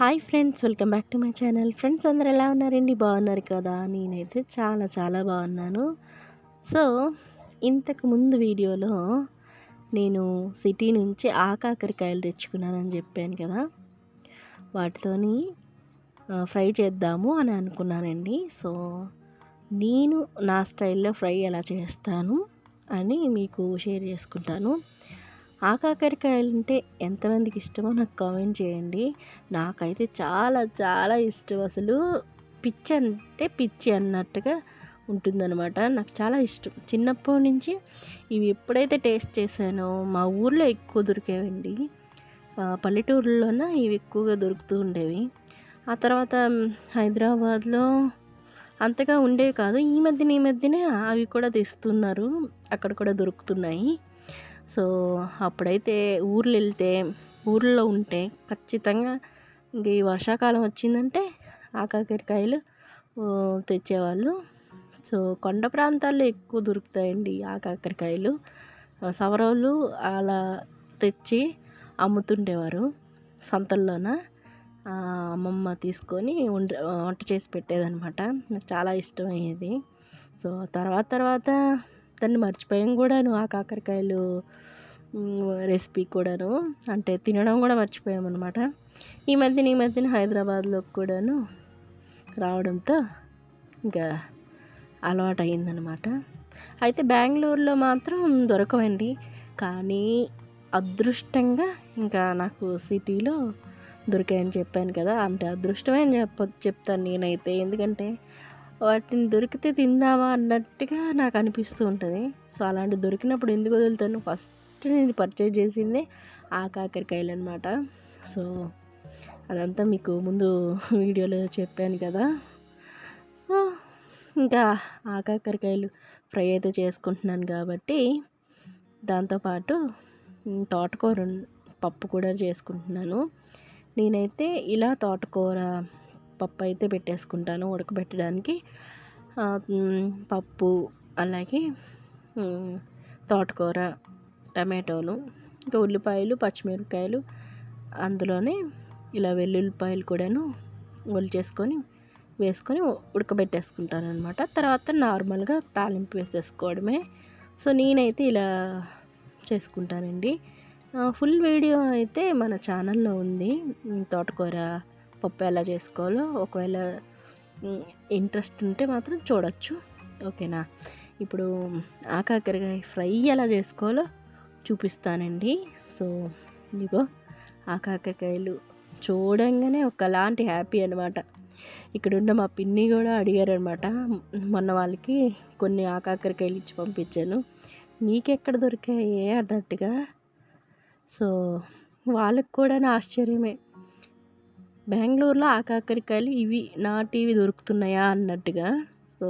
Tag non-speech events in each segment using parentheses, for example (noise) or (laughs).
Hi friends welcome back to my channel. Friends అందరు ఎలా ఉన్నారండి? బాగున్నారు కదా? నేనైతే చాలా చాలా బాగున్నాను. సో ఇంతకు ముందు వీడియోలో నేను సిటీ నుంచి ఆకాకరకాయలు తెచ్చుకున్నానని చెప్పాను కదా? వాటితోని ఫ్రై చేద్దాము అని అనుకున్నానండి. సో నేను నా స్టైల్లో ఫ్రై ఎలా చేస్తాను అని మీకు షేర్ చేసుకుంటాను. ఆకాకరకాయలు అంటే ఎంతమందికి ఇష్టమో నాకు కామెంట్ చేయండి. నాకైతే చాలా చాలా ఇష్టం అసలు. పిచ్చి అంటే పిచ్చి అన్నట్టుగా ఉంటుందన్నమాట. నాకు చాలా ఇష్టం. చిన్నప్పటి నుంచి ఇవి ఎప్పుడైతే టేస్ట్ చేశానో మా ఊర్లో ఎక్కువ దొరికేవండి. పల్లెటూరులోన ఇవి ఎక్కువగా దొరుకుతూ ఉండేవి. ఆ తర్వాత హైదరాబాద్లో అంతగా ఉండేవి కాదు. ఈ మధ్యన ఈ మధ్యనే అవి కూడా తెస్తున్నారు. అక్కడ కూడా దొరుకుతున్నాయి. సో అప్పుడైతే ఊర్లు వెళ్తే ఊర్లో ఉంటే ఖచ్చితంగా ఇంక ఈ వర్షాకాలం వచ్చిందంటే ఆకాకరకాయలు తెచ్చేవాళ్ళు. సో కొండ ప్రాంతాల్లో ఎక్కువ దొరుకుతాయండి ఆకాకరకాయలు. సవరోళ్ళు అలా తెచ్చి అమ్ముతుండేవారు సంతల్లోన. అమ్మమ్మ తీసుకొని వంట వంట చేసి పెట్టేదనమాట నాకు చాలా ఇష్టమయ్యేది. సో తర్వాత తర్వాత దాన్ని మర్చిపోయాం కూడాను ఆ కాకరకాయలు రెసిపీ కూడాను. అంటే తినడం కూడా మర్చిపోయామన్నమాట. ఈ మధ్యన ఈ మధ్యన హైదరాబాద్లో కూడాను రావడంతో ఇంకా అలవాటు అయిందనమాట అయితే బెంగళూరులో మాత్రం దొరకవండి. కానీ అదృష్టంగా ఇంకా నాకు సిటీలో దొరికాయని చెప్పాను కదా అంటే అదృష్టమే అని చెప్ప చెప్తాను నేనైతే. ఎందుకంటే వాటిని దొరికితే తిందామా అన్నట్టుగా నాకు అనిపిస్తూ ఉంటుంది. సో అలాంటి దొరికినప్పుడు ఎందుకు వదులుతాను? ఫస్ట్ నేను పర్చేజ్ చేసిందే ఆ కాకరకాయలు అనమాట సో అదంతా మీకు ముందు వీడియోలో చెప్పాను కదా. సో ఇంకా ఆ కాకరకాయలు ఫ్రై అయితే చేసుకుంటున్నాను కాబట్టి దాంతోపాటు తోటకూర పప్పు కూడా చేసుకుంటున్నాను. నేనైతే ఇలా తోటకూర పప్పు అయితే పెట్టేసుకుంటాను ఉడకబెట్టడానికి. పప్పు అలాగే తోటకూర టమాటోలు ఇంకా ఉల్లిపాయలు పచ్చిమిరపకాయలు అందులోనే ఇలా వెల్లుల్లిపాయలు కూడాను చేసుకొని వేసుకొని ఉడకబెట్టేసుకుంటాను అనమాట తర్వాత నార్మల్గా తాలింపు వేసేసుకోవడమే. సో నేనైతే ఇలా చేసుకుంటానండి. ఫుల్ వీడియో అయితే మన ఛానల్లో ఉంది. తోటకూర పప్పు ఎలా చేసుకోవాలో ఒకవేళ ఇంట్రెస్ట్ ఉంటే మాత్రం చూడొచ్చు. ఓకేనా? ఇప్పుడు ఆకాకరకాయ ఫ్రై ఎలా చేసుకోవాలో చూపిస్తానండి. సో ఇదిగో ఆకాకరకాయలు చూడంగానే ఒకలాంటి హ్యాపీ అనమాట ఇక్కడున్న మా పిన్ని కూడా అడిగారనమాట మొన్న వాళ్ళకి కొన్ని ఆకాకరకాయలు ఇచ్చి పంపించాను. నీకెక్కడ దొరికాయే అన్నట్టుగా. సో వాళ్ళకి కూడా ఆశ్చర్యమే. బెంగళూరులో ఆకాకరకాయలు ఇవి నాటివి దొరుకుతున్నాయా అన్నట్టుగా. సో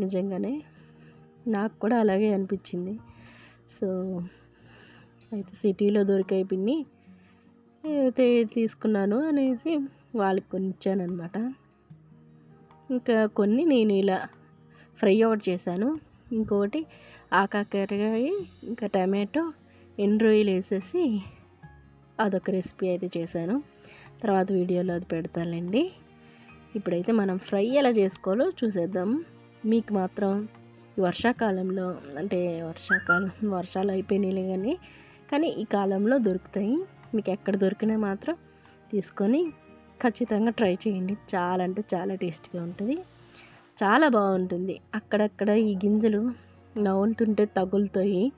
నిజంగానే నాకు కూడా అలాగే అనిపించింది. సో అయితే సిటీలో దొరికే పిన్ని అయితే తీసుకున్నాను అనేసి వాళ్ళకి కొన్ని ఇచ్చానమాట ఇంకా కొన్ని నేను ఇలా ఫ్రై ఒకటి చేశాను. ఇంకొకటి ఆకాకరకాయ ఇంకా టమాటో ఎండ్రోయిల్ వేసేసి అదొక రెసిపీ అయితే చేశాను. తర్వాత వీడియోలో అది పెడతానండి ఇప్పుడైతే మనం ఫ్రై ఎలా చేసుకోవాలో చూసేద్దాం. మీకు మాత్రం వర్షాకాలంలో అంటే వర్షాకాలం వర్షాలు అయిపోయినాయి కానీ కానీ ఈ కాలంలో దొరుకుతాయి. మీకు ఎక్కడ దొరికినా మాత్రం తీసుకొని ఖచ్చితంగా ట్రై చేయండి. చాలా అంటే చాలా టేస్టీగా ఉంటుంది. చాలా బాగుంటుంది. అక్కడక్కడ ఈ గింజలు నవ్వులుతుంటే తగులుతాయి.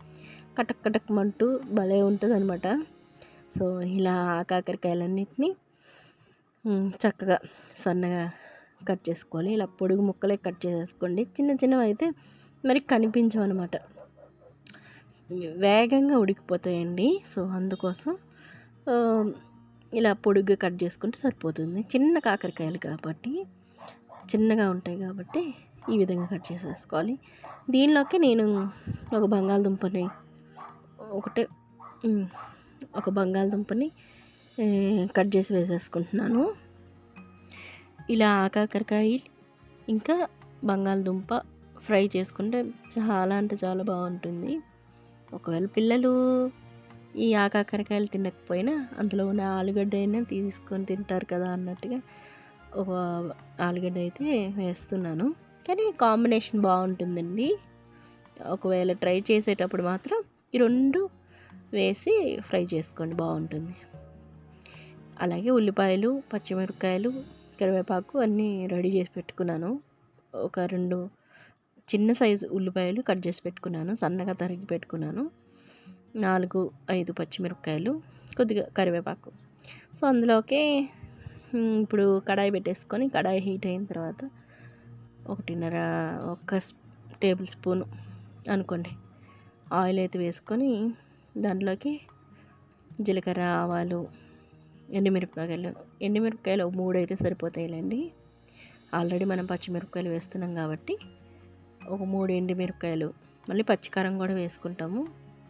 కటక్ కటక్మంటూ భలే ఉంటుంది అనమాట సో ఇలా కాకరకాయలన్నింటినీ చక్కగా సన్నగా కట్ చేసుకోవాలి. ఇలా పొడుగు ముక్కలే కట్ చేసేసుకోండి చిన్న చిన్నవి అయితే మరి కనిపించవన్నమాట. వేగంగా ఉడికిపోతాయండి. సో అందుకోసం ఇలా పొడుగ్గా కట్ చేసుకుంటే సరిపోతుంది. చిన్న కాకరకాయలు కాబట్టి చిన్నగా ఉంటాయి కాబట్టి ఈ విధంగా కట్ చేసేసుకోవాలి. దీనిలోకి నేను ఒక బంగాళదుంపని ఒకటే ఒక బంగాళదుంపని కట్ చేసి వేసేసుకుంటున్నాను. ఇలా ఆకాకరకాయ ఇంకా బంగాళదుంప ఫ్రై చేసుకుంటే చాలా అంటే చాలా బాగుంటుంది. ఒకవేళ పిల్లలు ఈ ఆకాకరకాయలు తినకపోయినా అందులో ఉన్న ఆలుగడ్డ అయినా తీసుకొని తింటారు కదా అన్నట్టుగా ఒక ఆలుగడ్డ అయితే వేస్తున్నాను. కానీ కాంబినేషన్ బాగుంటుందండి. ఒకవేళ ట్రై చేసేటప్పుడు మాత్రం ఈ రెండు వేసి ఫ్రై చేసుకోండి బాగుంటుంది. అలాగే ఉల్లిపాయలు పచ్చిమిరపకాయలు కరివేపాకు అన్నీ రెడీ చేసి పెట్టుకున్నాను. ఒక రెండు చిన్న సైజు ఉల్లిపాయలు కట్ చేసి పెట్టుకున్నాను. సన్నగా తరిగి పెట్టుకున్నాను. నాలుగు ఐదు పచ్చిమిరపకాయలు కొద్దిగా కరివేపాకు. సో అందులోకి ఇప్పుడు కడాయి పెట్టేసుకొని కడాయి హీట్ అయిన తర్వాత ఒకటిన్నర ఒక టేబుల్ స్పూన్ అనుకోండి ఆయిల్ అయితే వేసుకొని దాంట్లోకి జీలకర్ర ఆవాలు ఎండుమిరపకాయలు ఎండుమిరపకాయలు మూడు అయితే సరిపోతాయిలేండి. ఆల్రెడీ మనం పచ్చిమిరపకాయలు వేస్తున్నాం కాబట్టి ఒక మూడు ఎండుమిరపకాయలు మళ్ళీ పచ్చికారం కూడా వేసుకుంటాము.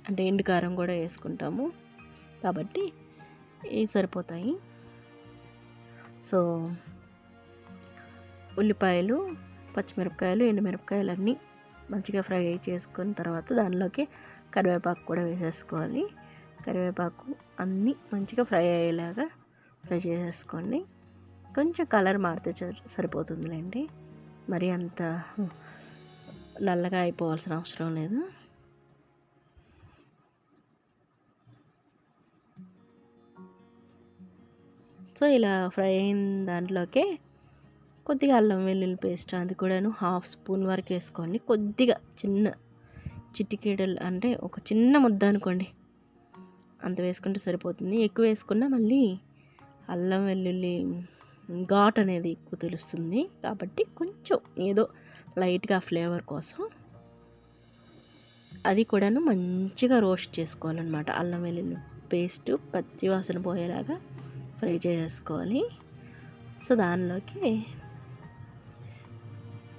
అంటే ఎండు కారం కూడా వేసుకుంటాము. కాబట్టి ఇవి సరిపోతాయి. సో ఉల్లిపాయలు పచ్చిమిరపకాయలు ఎండుమిరపకాయలు అన్నీ మంచిగా ఫ్రై చేసుకున్న తర్వాత దానిలోకి కరివేపాకు కూడా వేసేసుకోవాలి. కరివేపాకు అన్నీ మంచిగా ఫ్రై అయ్యేలాగా ఫ్రై చేసేసుకోండి. కొంచెం కలర్ మారితే సరిపోతుందిలేండి. మరి అంత నల్లగా అయిపోవాల్సిన అవసరం లేదు. సో ఇలా ఫ్రై అయిన దాంట్లోకే కొద్దిగా అల్లం వెల్లుల్లి పేస్ట్ అది కూడాను హాఫ్ స్పూన్ వరకు వేసుకోండి. కొద్దిగా చిన్న చిటికేడలు అంటే ఒక చిన్న ముద్ద అనుకోండి. అంత వేసుకుంటే సరిపోతుంది. ఎక్కువ వేసుకున్నా మళ్ళీ అల్లం వెల్లుల్లి ఘాట్ అనేది ఎక్కువ తెలుస్తుంది. కాబట్టి కొంచెం ఏదో లైట్గా ఫ్లేవర్ కోసం అది కూడాను మంచిగా రోస్ట్ చేసుకోవాలన్నమాట. అల్లం వెల్లుల్లి పేస్ట్ పచ్చి వాసన పోయేలాగా ఫ్రై చేసుకోవాలి. సో దానిలోకి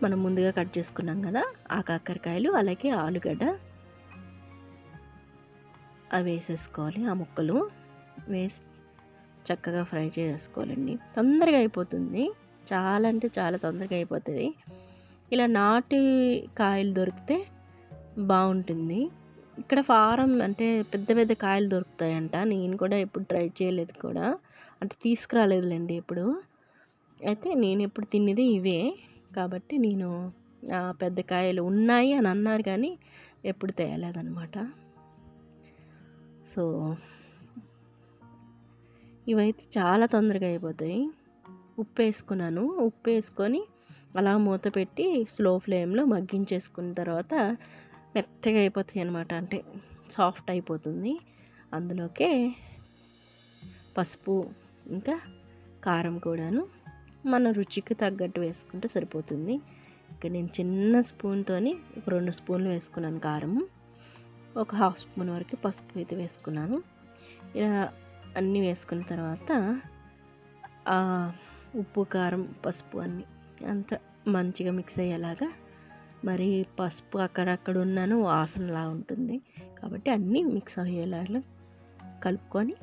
మనం ముందుగా కట్ చేసుకున్నాం కదా ఆ కాకరకాయలు అలాగే ఆలుగడ్డ అవి వేసేసుకోవాలి. ఆ ముక్కలు వేసి చక్కగా ఫ్రై చేసుకోవాలండి. తొందరగా అయిపోతుంది. చాలా అంటే చాలా తొందరగా అయిపోతుంది. ఇలా నాటి కాయలు దొరికితే బాగుంటుంది. ఇక్కడ ఫారం అంటే పెద్ద పెద్ద కాయలు దొరుకుతాయంట. నేను కూడా ఎప్పుడు ట్రై చేయలేదు కూడా. అంటే తీసుకురాలేదులేండి ఎప్పుడు. అయితే నేను ఎప్పుడు తినేది ఇవే. కాబట్టి నేను పెద్ద కాయలు ఉన్నాయి అని అన్నారు కానీ ఎప్పుడు తేయలేదన్నమాట సో ఇవైతే చాలా తొందరగా అయిపోతాయి. ఉప్పు వేసుకున్నాను ఉప్పు వేసుకొని అలా మూత పెట్టి స్లో ఫ్లేమ్లో మగ్గించేసుకున్న తర్వాత మెత్తగా అయిపోతాయి అనమాట అంటే సాఫ్ట్ అయిపోతుంది. అందులోకే పసుపు ఇంకా కారం కూడాను. మన రుచికి తగ్గట్టు వేసుకుంటే సరిపోతుంది. ఇక్కడ నేను చిన్న స్పూన్తోని ఒక రెండు స్పూన్లు వేసుకున్నాను కారం ఒక హాఫ్ స్పూన్ వరకు పసుపు అయితే వేసుకున్నాను. ఇలా అన్నీ వేసుకున్న తర్వాత ఉప్పు కారం పసుపు అన్నీ అంత మంచిగా మిక్స్ అయ్యేలాగా మరి పసుపు అక్కడక్కడ ఉన్నాను వాసనలా ఉంటుంది. కాబట్టి అన్నీ మిక్స్ అయ్యేలాగా కలుపుకొని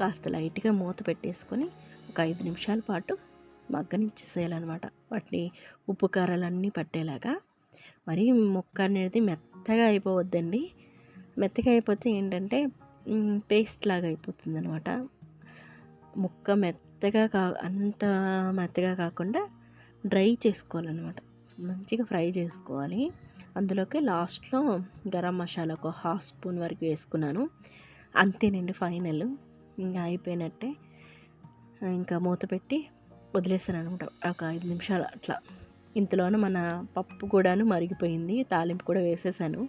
కాస్త లైట్గా మూత పెట్టేసుకొని ఒక ఐదు నిమిషాల పాటు మగ్గనిచ్చేసేయాలన్నమాట. వాటిని ఉప్పు కారాలన్నీ పట్టేలాగా. మరి ముక్క అనేది మెత్తగా అయిపోవద్దండి. మెత్తగా అయిపోతే ఏంటంటే పేస్ట్ లాగా అయిపోతుంది అనమాట ముక్క మెత్తగా కా అంత మెత్తగా కాకుండా డ్రై చేసుకోవాలన్నమాట. మంచిగా ఫ్రై చేసుకోవాలి. అందులోకి లాస్ట్లో గరం మసాలా ఒక హాఫ్ స్పూన్ వరకు వేసుకున్నాను. అంతేనండి ఫైనల్. ఇంకా అయిపోయినట్టే ఇంకా మూత పెట్టి వదిలేస్తాను అనమాట ఒక ఐదు నిమిషాలు అట్లా. ఇంతలోనూ మన పప్పు కూడాను మరిగిపోయింది. తాలింపు కూడా వేసేసాను.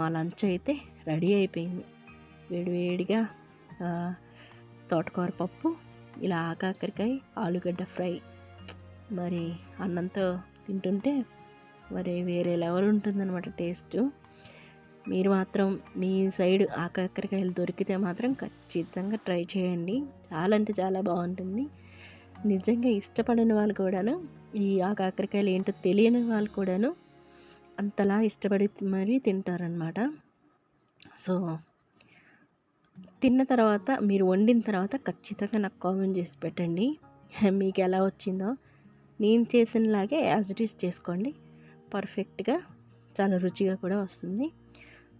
మా లంచ్ అయితే రెడీ అయిపోయింది. వేడివేడిగా తోటకూర పప్పు ఇలా ఆకాకరికాయ ఆలుగడ్డ ఫ్రై. మరి అన్నంతో తింటుంటే మరి వేరే లెవెల్ ఉంటుందన్నమాట టేస్ట్. మీరు మాత్రం మీ సైడ్ ఆకాకరికాయలు దొరికితే మాత్రం ఖచ్చితంగా ట్రై చేయండి. చాలా అంటే చాలా బాగుంటుంది. నిజంగా ఇష్టపడిన వాళ్ళు కూడాను ఈ ఆకాకరికాయలు ఏంటో తెలియని వాళ్ళు కూడాను అంతలా ఇష్టపడి మరీ తింటారనమాట సో తిన్న తర్వాత మీరు వండిన తర్వాత ఖచ్చితంగా నాకు కామెంట్ చేసి పెట్టండి. (laughs) మీకు ఎలా వచ్చిందో. నేను చేసినలాగే యాజ్ ఇట్ ఈస్ చేసుకోండి. పర్ఫెక్ట్గా చాలా రుచిగా కూడా వస్తుంది.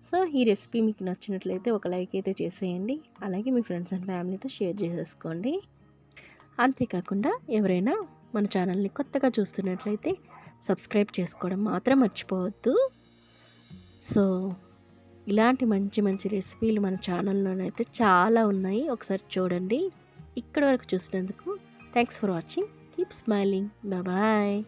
సో ఈ రెసిపీ మీకు నచ్చినట్లయితే ఒక లైక్ అయితే చేసేయండి. అలాగే మీ ఫ్రెండ్స్ అండ్ ఫ్యామిలీతో షేర్ చేసేసుకోండి. అంతేకాకుండా ఎవరైనా మన ఛానల్ని కొత్తగా చూస్తున్నట్లయితే సబ్స్క్రైబ్ చేసుకోవడం మాత్రం మర్చిపోవద్దు. సో ఇలాంటి మంచి మంచి రెసిపీలు మన ఛానల్లోనైతే చాలా ఉన్నాయి. ఒకసారి చూడండి. ఇక్కడ వరకు చూసినందుకు thanks for watching. Keep smiling. Bye